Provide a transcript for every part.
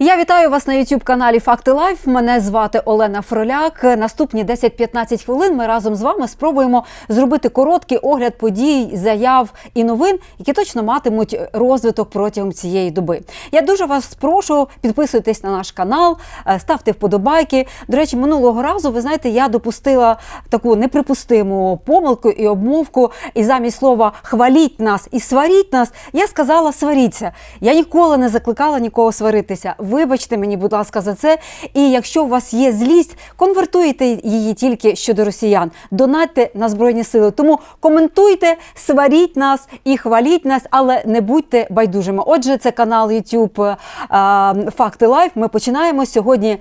Я вітаю вас на youtube каналі Факти Лайф. Мене звати Олена Фроляк. Наступні 10-15 хвилин ми разом з вами спробуємо зробити короткий огляд подій, заяв і новин, які точно матимуть розвиток протягом цієї доби. Я дуже вас прошу підписуйтесь на наш канал, е, ставте вподобайки. До речі, минулого разу ви знаєте, я допустила таку неприпустиму помилку і обмовку. І замість слова хваліть нас і сваріть нас, я сказала сваріться. Я ніколи не закликала нікого сваритися. Вибачте мені, будь ласка, за це. І якщо у вас є злість, конвертуйте її тільки щодо росіян. Донатьте на збройні сили. Тому коментуйте, сваріть нас і хваліть нас, але не будьте байдужими. Отже, це канал YouTube е, Факти Лайф. Ми починаємо сьогодні.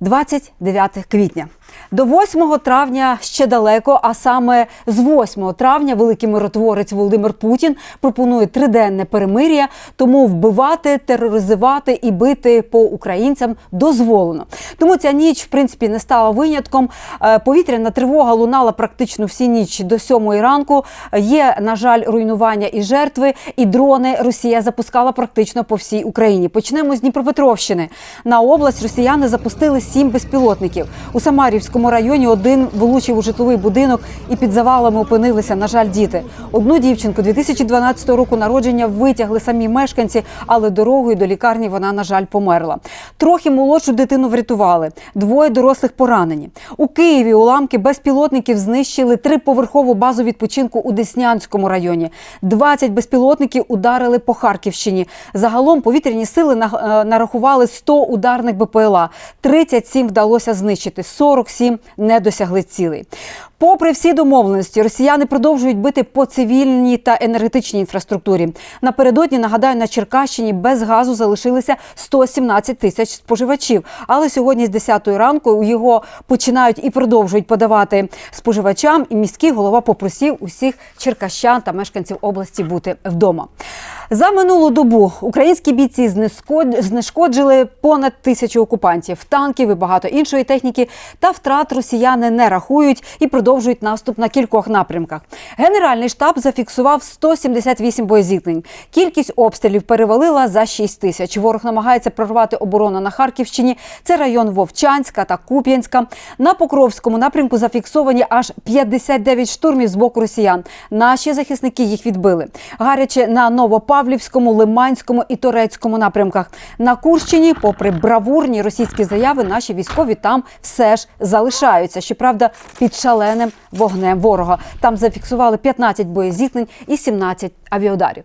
29 квітня. До 8 травня ще далеко, а саме з 8 травня великий миротворець Володимир Путін пропонує триденне перемир'я, тому вбивати, тероризувати і бити по українцям дозволено. Тому ця ніч, в принципі, не стала винятком. Е, Повітряна тривога лунала практично всі ніч до 7 ранку. Є, на жаль, руйнування і жертви, і дрони Росія запускала практично по всій Україні. Почнемо з Дніпропетровщини. На область росіяни запустили сім безпілотників. У Самарівському районі один влучив у житловий будинок і під завалами опинилися, на жаль, діти. Одну дівчинку 2012 року народження витягли самі мешканці, але дорогою до лікарні вона, на жаль, померла. Трохи молодшу дитину врятували. Двоє дорослих поранені. У Києві уламки безпілотників знищили триповерхову базу відпочинку у Деснянському районі. 20 безпілотників ударили по Харківщині. Загалом повітряні сили е, нарахували 100 ударних БПЛА. 37 вдалося знищити, 47 не досягли цілей. Попри всі домовленості, росіяни продовжують бити по цивільній та енергетичній інфраструктурі. Напередодні нагадаю, на Черкащині без газу залишилися 117 тисяч споживачів. Але сьогодні з 10 ранку його починають і продовжують подавати споживачам. І міський голова попросив усіх черкащан та мешканців області бути вдома. За минулу добу українські бійці знешкод- знешкоджили понад тисячу окупантів, танків і багато іншої техніки. Та втрат росіяни не рахують і продовжують наступ на кількох напрямках. Генеральний штаб зафіксував 178 боєзіткнень. Кількість обстрілів перевалила за 6 тисяч. Ворог намагається прорвати оборону на Харківщині. Це район Вовчанська та Куп'янська. На Покровському напрямку зафіксовані аж 59 штурмів з боку росіян. Наші захисники їх відбили. Гаряче на Новопавлівському, Лиманському і Торецькому напрямках. На Курщині, попри бравурні російські заяви, наші військові там все ж залишаються. Щоправда, під шаленим вогнем ворога. Там зафіксували 15 боєзіткнень і 17 авіаударів.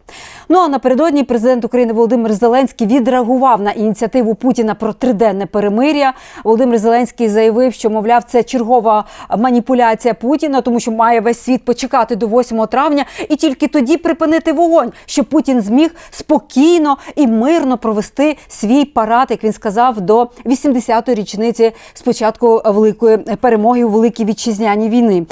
Ну а напередодні президент України Володимир Зеленський відреагував на ініціативу Путіна про триденне перемир'я. Володимир Зеленський заявив, що мовляв, це чергова маніпуляція Путіна, тому що має весь світ почекати до 8 травня і тільки тоді припинити вогонь, щоб Путін зміг спокійно і мирно провести свій парад, як він сказав, до 80-ї річниці спочатку великої перемоги у великій вітчизняній війни.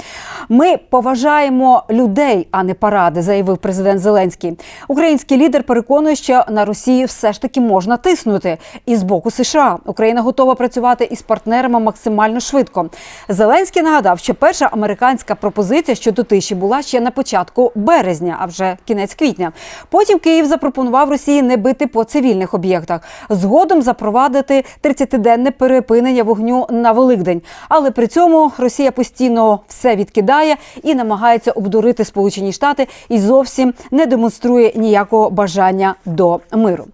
Ми поважаємо людей, а не паради, заявив президент Зеленський. Український лідер переконує, що на Росії все ж таки можна тиснути. І з боку США Україна готова працювати із партнерами максимально швидко. Зеленський нагадав, що перша американська пропозиція щодо тиші була ще на початку березня, а вже кінець квітня. Потім Київ запропонував Росії не бити по цивільних об'єктах. Згодом запровадити 30-денне перепинення вогню на Великдень. Але при цьому Росія постійно все відкидає і намагається обдурити Сполучені Штати і зовсім не демонструє ніякого бажання до миру.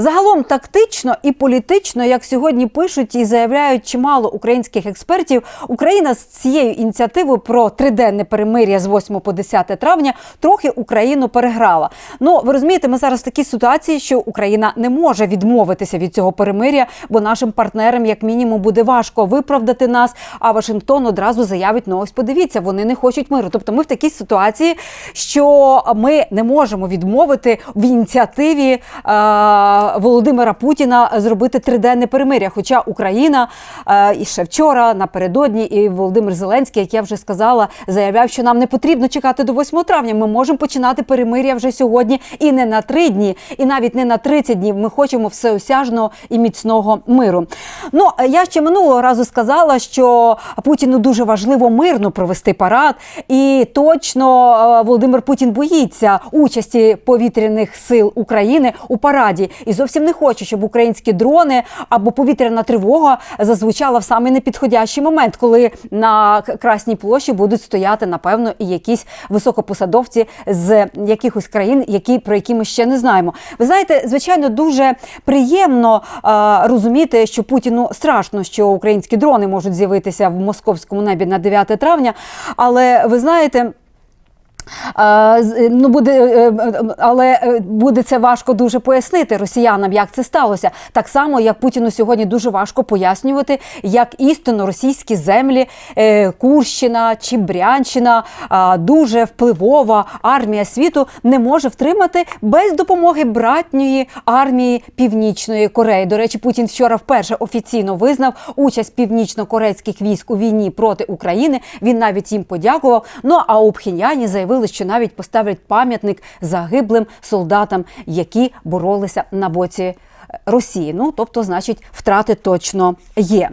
Загалом тактично і політично, як сьогодні пишуть і заявляють чимало українських експертів, Україна з цією ініціативою про триденне перемир'я з 8 по 10 травня трохи Україну переграла. Ну ви розумієте, ми зараз в такій ситуації, що Україна не може відмовитися від цього перемир'я, бо нашим партнерам, як мінімум, буде важко виправдати нас. А Вашингтон одразу заявить: ну ось подивіться, вони не хочуть миру. Тобто, ми в такій ситуації, що ми не можемо відмовити в ініціативі. Е- Володимира Путіна зробити триденне перемиря. Хоча Україна е, і ще вчора напередодні, і Володимир Зеленський, як я вже сказала, заявляв, що нам не потрібно чекати до 8 травня. Ми можемо починати перемиря вже сьогодні і не на три дні, і навіть не на 30 днів. Ми хочемо всеосяжного і міцного миру. Ну я ще минулого разу сказала, що Путіну дуже важливо мирно провести парад, і точно е, Володимир Путін боїться участі повітряних сил України у параді. І зовсім не хоче, щоб українські дрони або повітряна тривога зазвучала в самий непідходящий момент, коли на Красній площі будуть стояти напевно і якісь високопосадовці з якихось країн, які про які ми ще не знаємо. Ви знаєте, звичайно, дуже приємно е, розуміти, що Путіну страшно, що українські дрони можуть з'явитися в московському небі на 9 травня. Але ви знаєте. З- Ну, буде, е, е, але е, буде це важко дуже пояснити росіянам, як це сталося. Так само, як Путіну сьогодні дуже важко пояснювати, як істинно російські землі, е, Курщина чи Брянщина, дуже впливова армія світу не може втримати без допомоги братньої армії Північної Кореї. До речі, Путін вчора вперше офіційно визнав участь північно-корейських військ у війні проти України. Він навіть їм подякував. Ну а у Пхеньяні заявили, що навіть поставлять пам'ятник загиблим солдатам, які боролися на боці е, Росії. Ну тобто, значить, втрати точно є.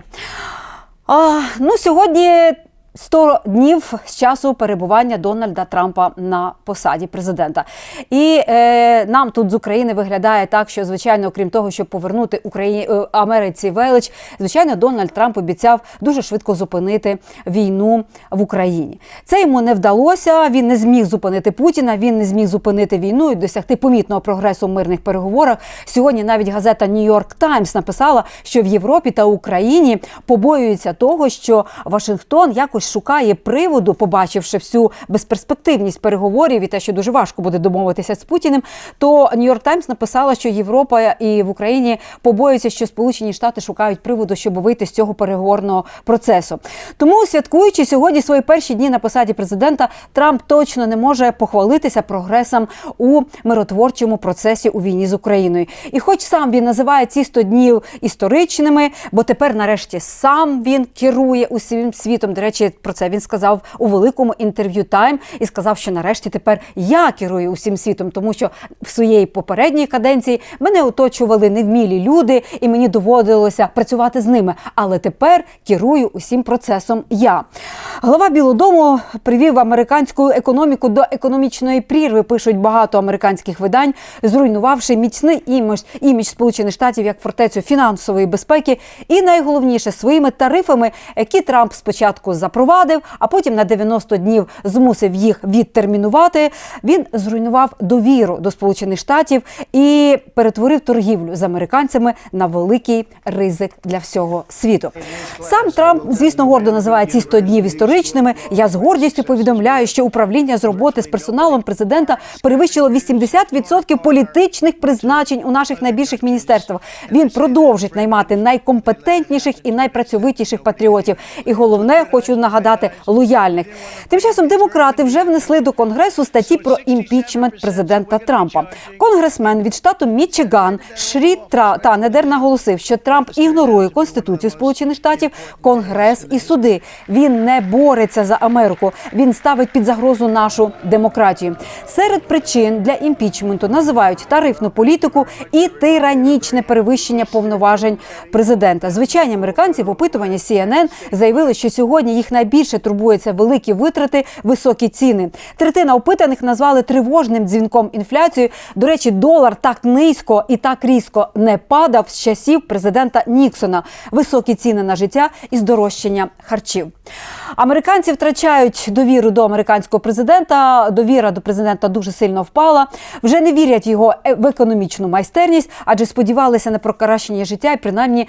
А, ну, сьогодні 100 днів з часу перебування Дональда Трампа на посаді президента. І е, нам тут з України виглядає так, що звичайно, окрім того, щоб повернути Україні е, Америці велич, звичайно, Дональд Трамп обіцяв дуже швидко зупинити війну в Україні. Це йому не вдалося. Він не зміг зупинити Путіна. Він не зміг зупинити війну і досягти помітного прогресу в мирних переговорах. Сьогодні навіть газета Нью-Йорк Таймс написала, що в Європі та Україні побоюються того, що Вашингтон якось шукає приводу, побачивши всю безперспективність переговорів і те, що дуже важко буде домовитися з Путіним. То Нью-Йорк Таймс написала, що Європа і в Україні побоюються, що Сполучені Штати шукають приводу, щоб вийти з цього переговорного процесу. Тому, святкуючи сьогодні свої перші дні на посаді президента, Трамп точно не може похвалитися прогресом у миротворчому процесі у війні з Україною. І хоч сам він називає ці 100 днів історичними, бо тепер, нарешті, сам він керує усім світом. До речі, про це він сказав у великому інтерв'ю Тайм і сказав, що нарешті тепер я керую усім світом, тому що в своєї попередньої каденції мене оточували невмілі люди, і мені доводилося працювати з ними. Але тепер керую усім процесом я. Глава Білого Дому привів американську економіку до економічної прірви. Пишуть багато американських видань, зруйнувавши міцний імідж, імідж Сполучених Штатів як фортецю фінансової безпеки, і найголовніше своїми тарифами, які Трамп спочатку запровадив, а потім на 90 днів змусив їх відтермінувати. Він зруйнував довіру до Сполучених Штатів і перетворив торгівлю з американцями на великий ризик для всього світу. Сам Трамп, звісно, гордо називає ці 100 днів історичними. Я з гордістю повідомляю, що управління з роботи з персоналом президента перевищило 80% політичних призначень у наших найбільших міністерствах. Він продовжить наймати найкомпетентніших і найпрацьовитіших патріотів. І головне, хочу нагадати, лояльних. Тим часом демократи вже внесли до конгресу статті про імпічмент президента Трампа. Конгресмен від штату Мічиган Шрі Танедер наголосив, що Трамп ігнорує конституцію Сполучених Штатів, Конгрес і суди. Він не бореться за Америку. Він ставить під загрозу нашу демократію. Серед причин для імпічменту називають тарифну політику і тиранічне перевищення повноважень президента. Звичайні американці в опитуванні CNN заявили, що сьогодні їх найбільше турбуються великі витрати, високі ціни. Третина опитаних назвали тривожним дзвінком інфляцію. До речі, долар так низько і так різко не падав з часів президента Ніксона. Високі ціни на життя і здорожчання харчів. Американці втрачають довіру до американського президента. Довіра до президента дуже сильно впала. Вже не вірять його е- в економічну майстерність, адже сподівалися на покращення життя і принаймні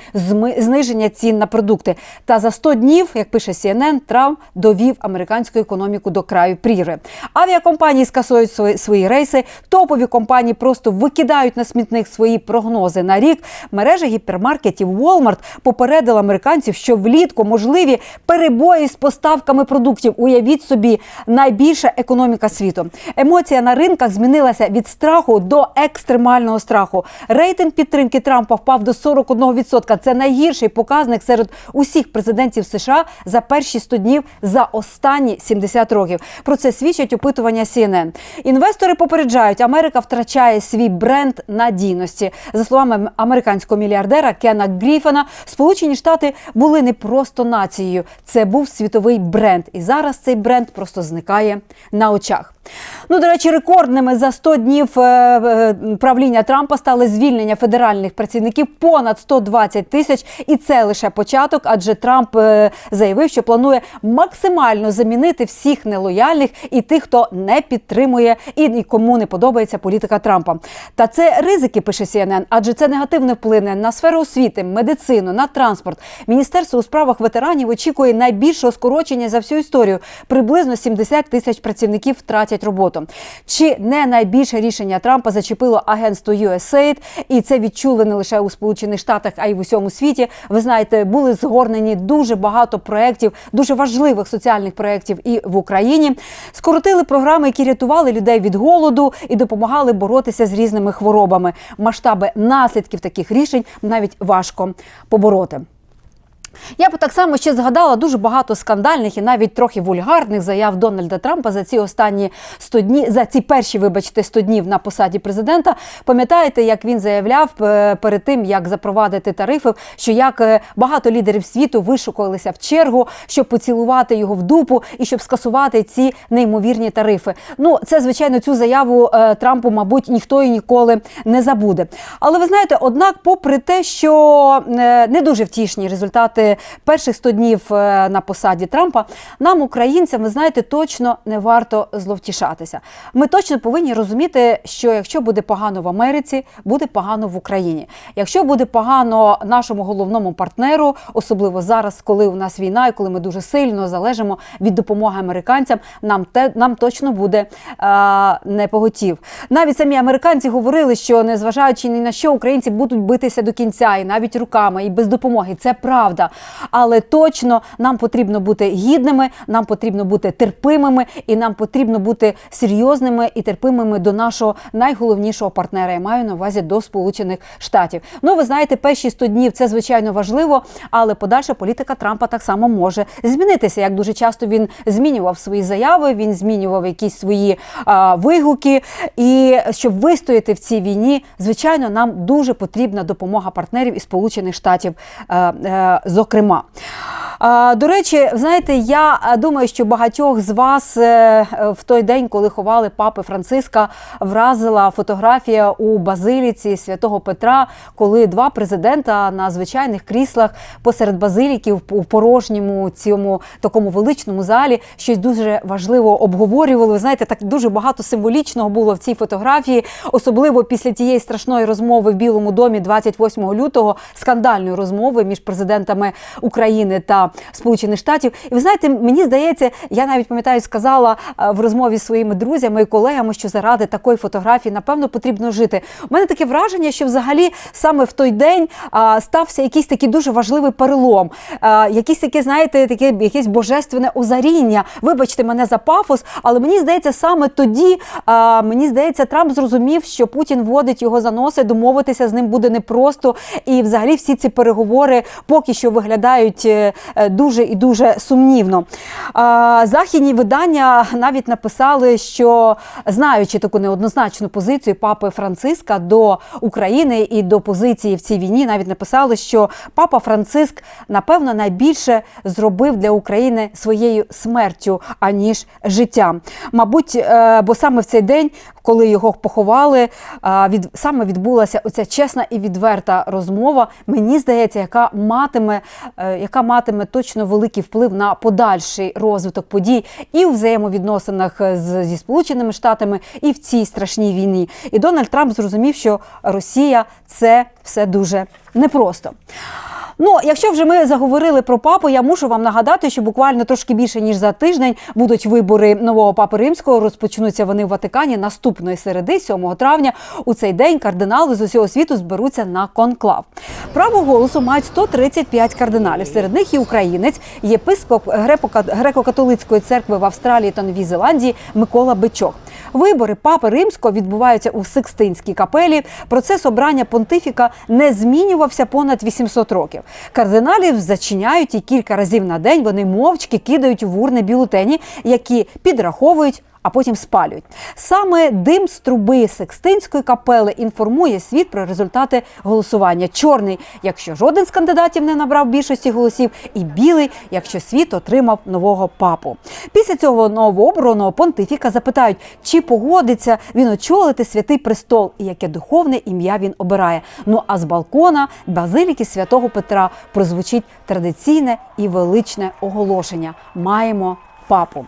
зниження цін на продукти. Та за 100 днів, як пише CNN, Трамп довів американську економіку до краю прірви. Авіакомпанії скасують свої, свої рейси. Топові компанії просто викидають на смітник свої прогнози на рік. Мережа гіпермаркетів Walmart попередила американців, що влітку можливі перебої з поставками продуктів. Уявіть собі, найбільша економіка світу. Емоція на ринках змінилася від страху до екстремального страху. Рейтинг підтримки Трампа впав до 41%. Це найгірший показник серед усіх президентів США за перші 100 днів за останні 70 років. Про це свідчать опитування CNN. Інвестори попереджають, Америка втрачає свій бренд надійності. За словами американського мільярдера Кена Гріфена, Сполучені Штати були не просто нацією, це був світовий бренд. І зараз цей бренд просто зникає на очах. Ну, до речі, рекордними за 100 днів е, е, правління Трампа стали звільнення федеральних працівників понад 120 тисяч, і це лише початок, адже Трамп е, заявив, що планує максимально замінити всіх нелояльних і тих, хто не підтримує і кому не подобається політика Трампа. Та це ризики, пише CNN, адже це негативно вплине на сферу освіти, медицину, на транспорт. Міністерство у справах ветеранів очікує найбільшого скорочення за всю історію. Приблизно 70 тисяч працівників втратять роботу. Чи не найбільше рішення Трампа зачепило агентство USAID, і це відчули не лише у Сполучених Штатах, а й в усьому світі. Ви знаєте, були згорнені дуже багато проєктів, дуже важливих соціальних проєктів і в Україні. Скоротили програми, які рятували людей від голоду і допомагали боротися з різними хворобами. Масштаби наслідків таких рішень навіть важко побороти. Я б так само ще згадала дуже багато скандальних і навіть трохи вульгарних заяв Дональда Трампа за ці останні 100 днів, за ці перші, вибачте, 100 днів на посаді президента. Пам'ятаєте, як він заявляв е, перед тим, як запровадити тарифи, що як е, багато лідерів світу вишукувалися в чергу, щоб поцілувати його в дупу і щоб скасувати ці неймовірні тарифи. Ну, це звичайно цю заяву е, Трампу, мабуть, ніхто і ніколи не забуде. Але ви знаєте, однак, попри те, що не дуже втішні результати перших 100 днів е, на посаді Трампа, нам, українцям, ви знаєте, точно не варто зловтішатися. Ми точно повинні розуміти, що якщо буде погано в Америці, буде погано в Україні. Якщо буде погано нашому головному партнеру, особливо зараз, коли у нас війна і коли ми дуже сильно залежимо від допомоги американцям, нам те нам точно буде е, не поготів. Навіть самі американці говорили, що незважаючи ні на що українці будуть битися до кінця, і навіть руками, і без допомоги. Це правда. Але точно нам потрібно бути гідними, нам потрібно бути терпимими, і нам потрібно бути серйозними і терпимими до нашого найголовнішого партнера. Я маю на увазі до Сполучених Штатів. Ну, ви знаєте, перші 100 днів це звичайно важливо, але подальша політика Трампа так само може змінитися. Як дуже часто він змінював свої заяви, він змінював якісь свої а, вигуки. І щоб вистояти в цій війні, звичайно, нам дуже потрібна допомога партнерів із Сполучених Штатів. А, а, зокрема. До речі, знаєте, я думаю, що багатьох з вас е, в той день, коли ховали папи Франциска, вразила фотографія у базиліці святого Петра, коли два президента на звичайних кріслах посеред базиліків у порожньому цьому такому величному залі щось дуже важливо обговорювали. Ви знаєте, так дуже багато символічного було в цій фотографії, особливо після тієї страшної розмови в Білому домі 28 лютого, скандальної розмови між президентами України та Сполучених Штатів. І ви знаєте, мені здається, я навіть пам'ятаю, сказала е, в розмові зі своїми друзями і колегами, що заради такої фотографії напевно потрібно жити. У мене таке враження, що взагалі саме в той день стався якийсь такий дуже важливий перелом, якийсь таке, знаєте, таке якесь божественне озаріння. Вибачте мене за пафос, але мені здається, саме тоді мені здається, Трамп зрозумів, що Путін водить його за носи, домовитися з ним буде непросто. І взагалі всі ці переговори поки що виглядають е, дуже і дуже сумнівно. Західні видання навіть написали, що знаючи таку неоднозначну позицію папи Франциска до України і до позиції в цій війні, навіть написали, що папа Франциск напевно найбільше зробив для України своєю смертю аніж життям. Мабуть, е, бо саме в цей день, коли його поховали, від саме відбулася оця чесна і відверта розмова. Мені здається, яка матиме, е, яка матиме точно великий вплив на подальший розвиток подій і у взаємовідносинах з, зі Сполученими Штатами, і в цій страшній війні. І Дональд Трамп зрозумів, що Росія це все дуже непросто. Ну, якщо вже ми заговорили про папу, я мушу вам нагадати, що буквально трошки більше ніж за тиждень будуть вибори нового папи римського. Розпочнуться вони в Ватикані наступної середи, 7 травня. У цей день кардинали з усього світу зберуться на конклав. Право голосу мають 135 кардиналів. Серед них і українець, єпископ греко-католицької церкви в Австралії та Новій Зеландії Микола Бичок. Вибори папи римського відбуваються у Сикстинській капелі. Процес обрання понтифіка не змінювався понад 800 років. Кардиналів зачиняють і кілька разів на день вони мовчки кидають в урни бюлетені, які підраховують. А потім спалюють. Саме дим з труби Секстинської капели інформує світ про результати голосування. Чорний, якщо жоден з кандидатів не набрав більшості голосів, і білий, якщо світ отримав нового папу. Після цього новообраного понтифіка запитають, чи погодиться він очолити святий престол і яке духовне ім'я він обирає. Ну а з балкона базиліки святого Петра прозвучить традиційне і величне оголошення: маємо папу.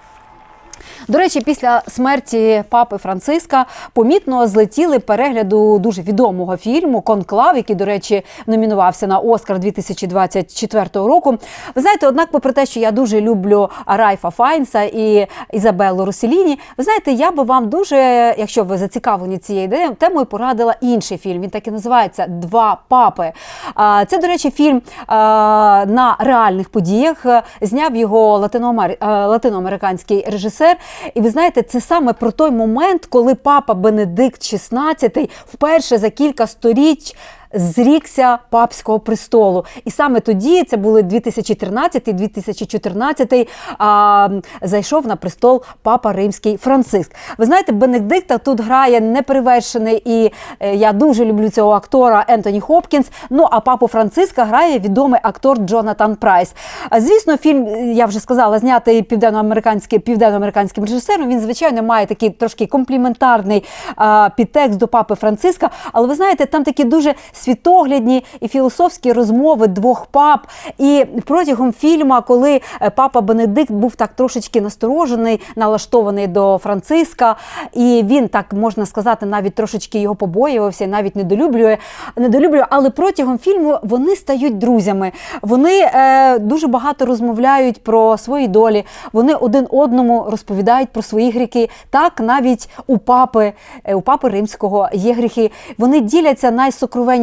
До речі, після смерті папи Франциска помітно злетіли перегляду дуже відомого фільму Конклав, який, до речі, номінувався на Оскар 2024 року. Ви знаєте, однак, попри те, що я дуже люблю Райфа Файнса і Ізабеллу Росселіні, ви знаєте, я би вам дуже, якщо ви зацікавлені цією ідеєю, темою порадила інший фільм. Він так і називається Два папи. Це, до речі, фільм на реальних подіях. Зняв його латиноамериканський режисер. І ви знаєте, це саме про той момент, коли папа Бенедикт XVI вперше за кілька сторіч. Зрікся папського престолу, і саме тоді це були 2013-2014, а, зайшов на престол папа Римський Франциск. Ви знаєте, Бенедикта тут грає неперевершений, і е, я дуже люблю цього актора Ентоні Хопкінс. Ну а папу Франциска грає відомий актор Джонатан Прайс. Звісно, фільм я вже сказала, знятий південноамериканським південноамериканським режисером. Він звичайно має такий трошки компліментарний а, підтекст до папи Франциска. Але ви знаєте, там такі дуже світоглядні і філософські розмови двох пап. І протягом фільму, коли е, папа Бенедикт був так трошечки насторожений, налаштований до Франциска, і він так можна сказати, навіть трошечки його побоювався, навіть недолюблює, недолюблює. Але протягом фільму вони стають друзями. Вони е, дуже багато розмовляють про свої долі. Вони один одному розповідають про свої гріхи. Так навіть у папи, е, у папи римського є гріхи. Вони діляться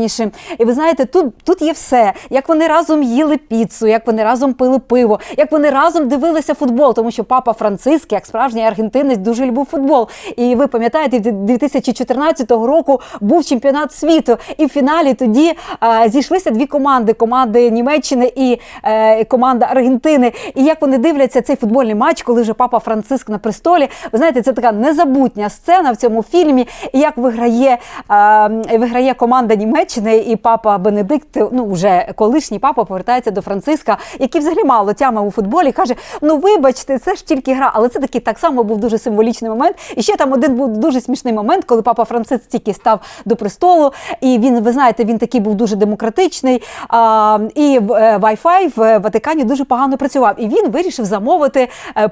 найсокровеннішим. І ви знаєте, тут, тут є все. Як вони разом їли піцу, як вони разом пили пиво, як вони разом дивилися футбол, тому що папа Франциск, як справжній аргентинець, дуже любив футбол. І ви пам'ятаєте, 2014 року був чемпіонат світу, і в фіналі тоді е, зійшлися дві команди: команди Німеччини і е, команда Аргентини. І як вони дивляться цей футбольний матч, коли вже папа Франциск на престолі, ви знаєте, це така незабутня сцена в цьому фільмі. І як виграє, е, виграє команда Німеччини, і папа Бенедикт, ну вже колишній папа, повертається до Франциска, який взагалі мало тямив у футболі, каже: Ну вибачте, це ж тільки гра. Але це такий так само був дуже символічний момент. І ще там один був дуже смішний момент, коли папа Франциск тільки став до престолу. І він, ви знаєте, він такий був дуже демократичний. А, І е, Wi-Fi в Ватикані дуже погано працював. І він вирішив замовити е,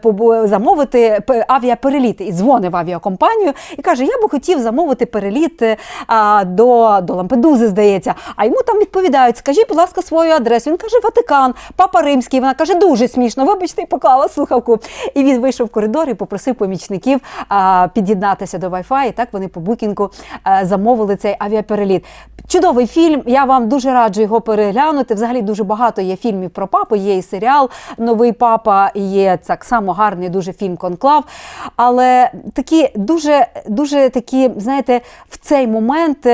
замовити авіапереліт. І дзвонив авіакомпанію і каже: Я би хотів замовити переліт е, а, до, до Лампедузи, здається. А йому там відповідають: скажіть, будь ласка, свою адресу. Він каже, Ватикан, папа Римський. Вона каже, дуже смішно. Вибачте, і поклала слухавку. І він вийшов в коридор і попросив помічників а, під'єднатися до Wi-Fi. І так вони по букінгу а, замовили цей авіапереліт. Чудовий фільм. Я вам дуже раджу його переглянути. Взагалі дуже багато є фільмів про папу. Є і серіал Новий папа, є так само гарний дуже фільм Конклав. Але такі дуже, дуже такі, знаєте, в цей момент.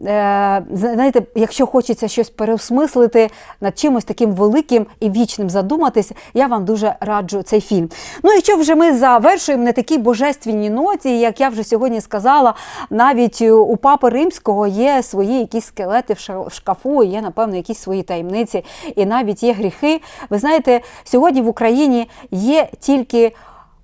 Е, Знаєте, якщо хочеться щось переосмислити над чимось таким великим і вічним задуматись, я вам дуже раджу цей фільм. Ну і що вже ми завершуємо на такій божественній ноті, як я вже сьогодні сказала, навіть у папи римського є свої якісь скелети в шкафу, є, напевно, якісь свої таємниці, і навіть є гріхи. Ви знаєте, сьогодні в Україні є тільки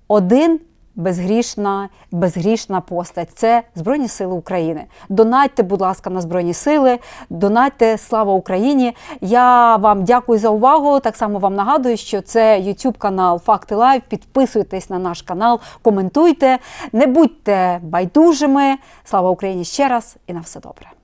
один безгрішна, безгрішна постать це Збройні Сили України. Донатьте, будь ласка, на Збройні Сили, донатьте слава Україні. Я вам дякую за увагу. Так само вам нагадую, що це YouTube канал Факти Лайв. Підписуйтесь на наш канал, коментуйте, не будьте байдужими. Слава Україні ще раз і на все добре.